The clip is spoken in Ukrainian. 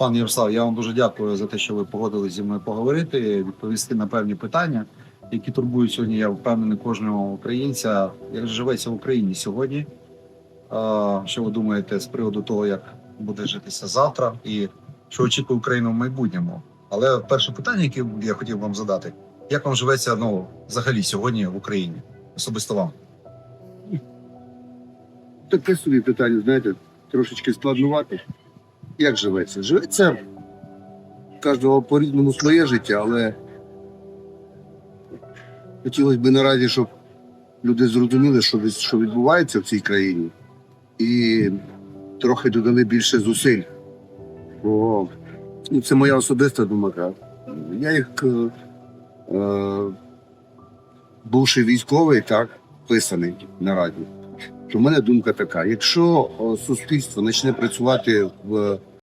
Пан Ярослав, я вам дуже дякую за те, що ви погодились зі мною поговорити, відповісти на певні питання, які турбують сьогодні. Я впевнений кожного українця, як живеться в Україні сьогодні. Що ви думаєте з приводу того, як буде житися завтра, і що очікує Україна в майбутньому? Але перше питання, яке я хотів вам задати: як вам живеться ну, взагалі сьогодні в Україні? Особисто вам? Таке собі питання, знаєте, трошечки складнувати. Як живеться? Живеться кожного по-різному своє життя, але хотілося б наразі, щоб люди зрозуміли, що, відбувається в цій країні, і трохи додали більше зусиль. Бо ну, це моя особиста думка. Я як е, е, бувший військовий, так, писаний наразі то в мене думка така: якщо суспільство почне працювати в